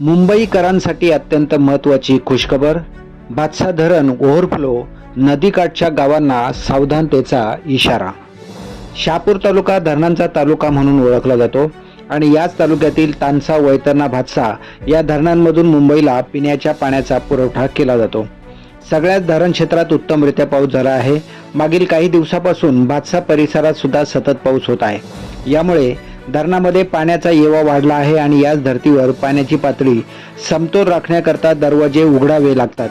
मुंबईकरांसाठी अत्यंत महत्त्वाची खुशखबर भातसा धरण ओव्हरफ्लो नदीकाठच्या गावांना सावधानतेचा इशारा. शहापूर तालुका धरणांचा तालुका म्हणून ओळखला जातो आणि याच तालुक्यातील तानसा वैतरणा भातसा या धरणांमधून मुंबईला पिण्याच्या पाण्याचा पुरवठा केला जातो. सगळ्याच धरण क्षेत्रात उत्तमरित्या पाऊस झाला आहे. मागील काही दिवसापासून भातसा परिसरात सुद्धा सतत पाऊस होत आहे. यामुळे धरणामध्ये पाण्याचा येवा वाढला आहे आणि याच धर्तीवर पाण्याची पातळी समतोल राखण्याकरता दरवाजे उघडावे लागतात.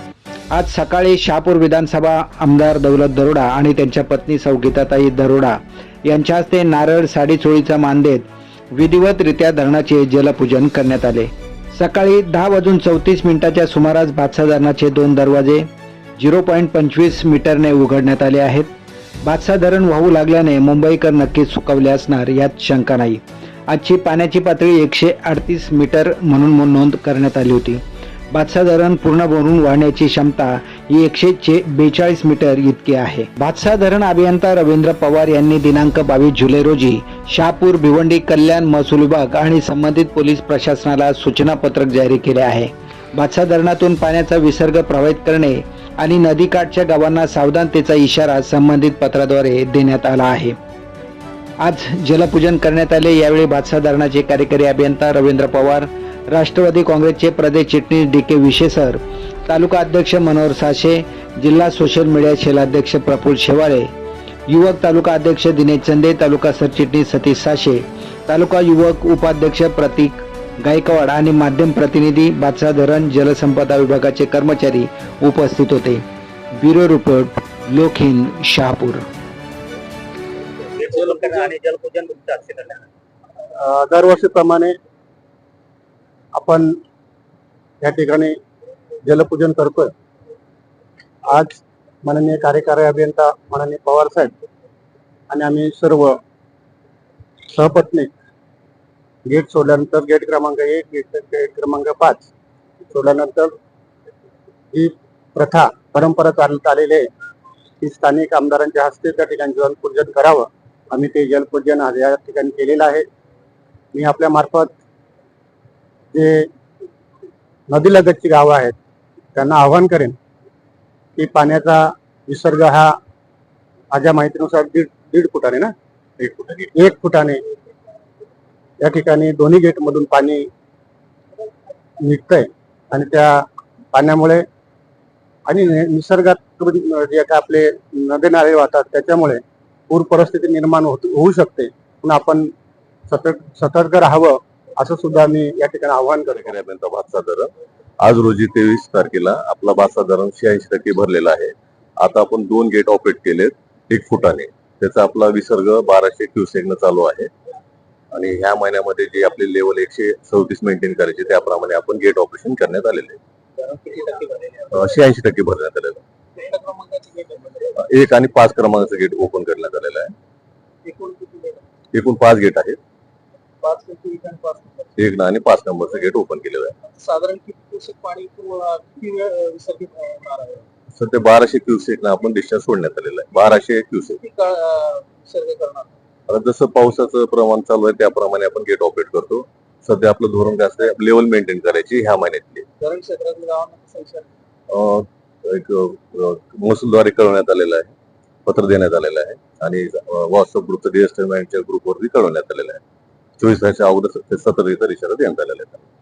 आज सकाळी शहापूर विधानसभा आमदार दौलत दरोडा आणि त्यांच्या पत्नी सौगीताताई दरोडा यांच्या हस्ते नारळ साडीचोळीचा मान देत विधिवतरित्या धरणाचे जलपूजन करण्यात आले. सकाळी दहा वाजून चौतीस मिनिटाच्या सुमारास भातसा धरणाचे दोन दरवाजे झिरो पॉईंट पंचवीस मीटरने उघडण्यात आले आहेत. भातसा धरण वाहू लागल्याने मुंबईकर नक्कीच सुकावले असणार यात शंका नाही. आजची पाण्याची पातळी एकशे अडतीस मीटर म्हणून नोंद करण्यात आली होती. भातसा धरण पूर्ण भरून वाहण्याची क्षमता ही एकशे चे बेचाळीस मीटर इतकी आहे. भातसा धरण अभियंता रवींद्र पवार यांनी दिनांक बावीस जुलै रोजी शहापूर भिवंडी कल्याण महसूल विभाग आणि संबंधित पोलीस प्रशासनाला सूचना पत्रक जारी केले आहे. भातसा धरणातून पाण्याचा विसर्ग प्रभावित करणे आणि नदीकाठच्या गावांना सावधानतेचा इशारा संबंधित पत्राद्वारे देण्यात आला आहे. आज जलपूजन करण्यात आले. यावेळी भातसा धरणाचे कार्यकारी अभियंता रवींद्र पवार राष्ट्रवादी काँग्रेसचे प्रदेश चिटणीस डी के विशेसर तालुका अध्यक्ष मनोहर साशे जिल्हा सोशल मीडिया शेलाध्यक्ष प्रफुल्ल शेवाळे युवक तालुका अध्यक्ष दिनेश चंदे तालुका सरचिटणीस सतीश साशे तालुका युवक उपाध्यक्ष प्रतीक गायकवाड आणि माध्यम प्रतिनिधी भातसा धरण जलसंपदा विभागाचे कर्मचारी उपस्थित होते. Bureau report Lokhind Shahapur. दरवर्षीप्रमाणे आपण या ठिकाणी जलपूजन करतोय. आज माननीय कार्यकारी अभियंता माननीय पवार साहेब आणि आम्ही सर्व सहपत्नीक गेट सोडल्यानंतर गेट क्रमांक एक गेट गेट क्रमांक पाच. सोडल्यानंतर ही प्रथा परंपरा चालत आलेली आहे. की स्थानिक आमदारांच्या हस्ते त्या ठिकाणी जलपूजन करावं. आम्ही ते जलपूजन आज या ठिकाणी केलेलं आहे. मी आपल्या मार्फत जे नदीलगतची गावं आहेत त्यांना आव्हान करेन की पाण्याचा विसर्ग हा माझ्या माहितीनुसार दीड दीड फुटाने ना? एक फुटाने. एक फुटाने. या ठिकाणी दोन्ही गेटमधून पाणी निघतंय. आणि त्या पाण्यामुळे आणि निसर्गात जे काय आपले नदे नाळे वाहतात त्याच्यामुळे पूर परिस्थिती निर्माण होत होऊ शकते. पण आपण सतर्क सतर्क राहावं असं सुद्धा मी या ठिकाणी आव्हान करेन कार्यक्रमाचा भातसा धरण. आज रोजी तेवीस तारखेला आपला भातसा धरण शहाऐंशी टक्के भरलेला आहे. आता आपण दोन गेट ऑपरेट केलेत एक फुटाने. त्याचा आपला विसर्ग बाराशे क्युसेकनं चालू आहे. आणि ह्या महिन्यामध्ये जी आपली लेवल एकशे चौतीस मेंटेन करायची त्याप्रमाणे आपण गेट ऑपरेशन करण्यात आलेले? शहाऐंशी टक्के भरण्यात आलेलं. एक आणि पाच क्रमांकाचं गेट ओपन करण्यात आलेलं आहे एकूण पाच गेट आहेत एक. एक आणि पाच नंबरचं गेट ओपन केलेलं आहे साधारण पाणी सध्या बाराशे क्युसेकनं आपण डिस्चार्ज सोडण्यात आलेलं आहे बाराशे क्युसेक आता जसं पावसाचं प्रमाण चालू आहे त्याप्रमाणे आपण गेट ऑपरेट करतो. सध्या आपलं धोरण काय असतं लेवल मेंटेन करायची ह्या महिन्यातली. धरण एक महसूलद्वारे कळवण्यात आलेलं आहे पत्र देण्यात आलेलं आहे आणि व्हॉट्सअप ग्रुपचं डीएसटी ग्रुपवरती कळवण्यात आलेलं आहे. चोवीस तारखेच्या अगोदर सतर्कतेचा इशारा देण्यात आलेला आहे